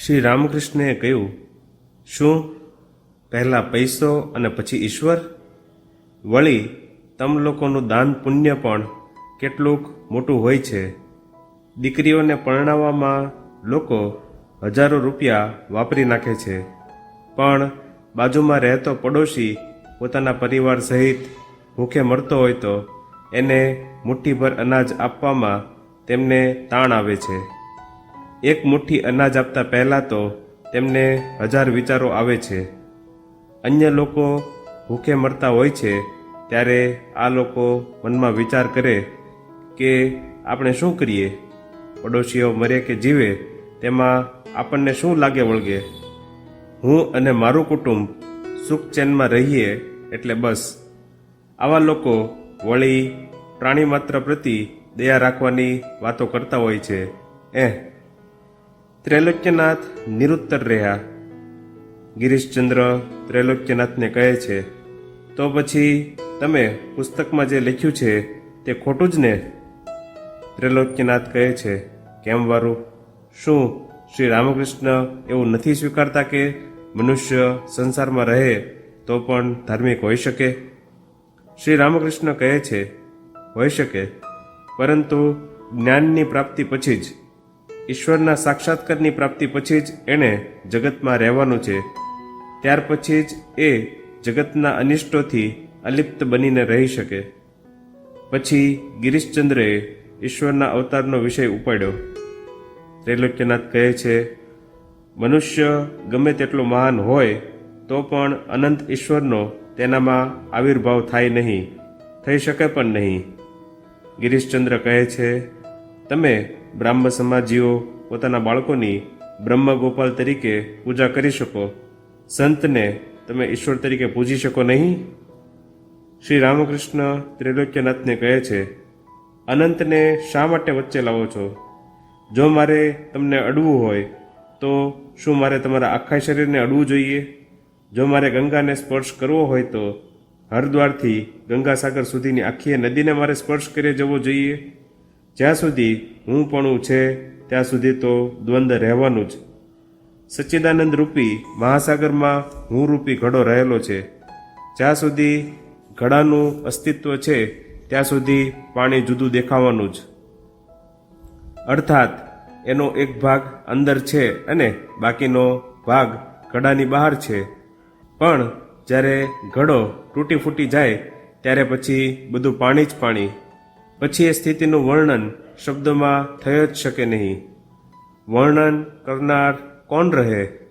શ્રી રામકૃષ્ણએ કહ્યું, શું પહેલાં પૈસો અને પછી ઈશ્વર? વળી તમ લોકોનું દાન પુણ્ય પણ કેટલુંક મોટું હોય છે. દીકરીઓને પરણાવવામાં લોકો હજારો રૂપિયા વાપરી નાખે છે. પણ બાજુમાં રહેતો પડોશી પોતાના પરિવાર સહિત ભૂખે મરતો હોય તો એને મુઠ્ઠીભર અનાજ આપવામાં તેમને તાણ આવે છે. એક મુઠ્ઠી અનાજ આપતા પહેલાં તો તેમને હજાર વિચારો આવે છે. અન્ય લોકો ભૂખે મરતા હોય છે ત્યારે આ લોકો મનમાં વિચાર કરે કે આપણે શું કરીએ? પડોશીઓ મરે કે જીવે તેમાં આપણને શું લાગે વળગે? હું અને મારું કુટુંબ સુખ ચેનમાં રહીએ એટલે બસ. આવા લોકો વળી પ્રાણી માત્ર પ્રતિ દયા રાખવાની વાતો કરતા હોય છે. એ ત્રૈલોક્યનાથ નિરુત્તર રહ્યા. ગિરીશચંદ્ર ત્રૈલોક્યનાથને કહે છે, તો પછી તમે પુસ્તકમાં જે લખ્યું છે તે ખોટું જ ને? ત્રૈલોક્યનાથ કહે છે, કેમ વારું? શું શ્રી રામકૃષ્ણ એવું નથી સ્વીકારતા કે મનુષ્ય સંસારમાં રહે તો પણ ધાર્મિક હોઈ શકે? શ્રી રામકૃષ્ણ કહે છે હોઈ શકે, પરંતુ જ્ઞાનની પ્રાપ્તિ પછી જ ઈશ્વરના સાક્ષાત્કારની પ્રાપ્તિ પછી જ એણે જગતમાં રહેવાનું છે. ત્યાર પછી જ એ જગતના અનિષ્ટોથી અલિપ્ત બનીને રહી શકે. પછી ગિરીશચંદ્રએ ઈશ્વરના અવતારનો વિષય ઉપાડ્યો. ત્રૈલોક્યનાથ કહે છે, મનુષ્ય ગમે તેટલો મહાન હોય, તો પણ અનંત ઈશ્વરનો તેનામાં આવિર્ભાવ થાય નહીં, થઈ શકે પણ નહીં. ગિરીશચંદ્ર કહે છે તમે બ્રાહ્મ સમાજીઓ પોતાના બાળકોની બ્રહ્મગોપાલ તરીકે પૂજા કરી શકો. સંતને તમે ઈશ્વર તરીકે પૂજી શકો નહીં. શ્રી રામકૃષ્ણ ત્રિલોક્યનાથને કહે છે, અનંતને શા માટે વચ્ચે લાવો છો? જો મારે તમને અડવું હોય, તો શું મારે તમારા આખા શરીરને અડવું જોઈએ? જો મારે ગંગાને સ્પર્શ કરવો હોય, તો હરદ્વારથી ગંગાસાગર સુધીની આખી નદીને મારે સ્પર્શ કરી જવો જોઈએ? જ્યાં સુધી હું પણ છે, ત્યાં સુધી તો દ્વંદ્વ રહેવાનું જ. સચ્ચિદાનંદ રૂપી મહાસાગરમાં હું રૂપી ઘડો રહેલો છે. જ્યાં સુધી ઘડાનું અસ્તિત્વ છે, ત્યાં સુધી પાણી જુદું દેખાવાનું જ. અર્થાત, એનો એક ભાગ અંદર છે અને બાકીનો ભાગ ઘડાની બહાર છે. પણ જ્યારે ઘડો તૂટી ફૂટી જાય, ત્યારે પછી બધું પાણી જ પાણી. પછી એ સ્થિતિનું વર્ણન શબ્દમાં થઈ જ શકે નહીં. વર્ણન કરનાર કોણ રહે?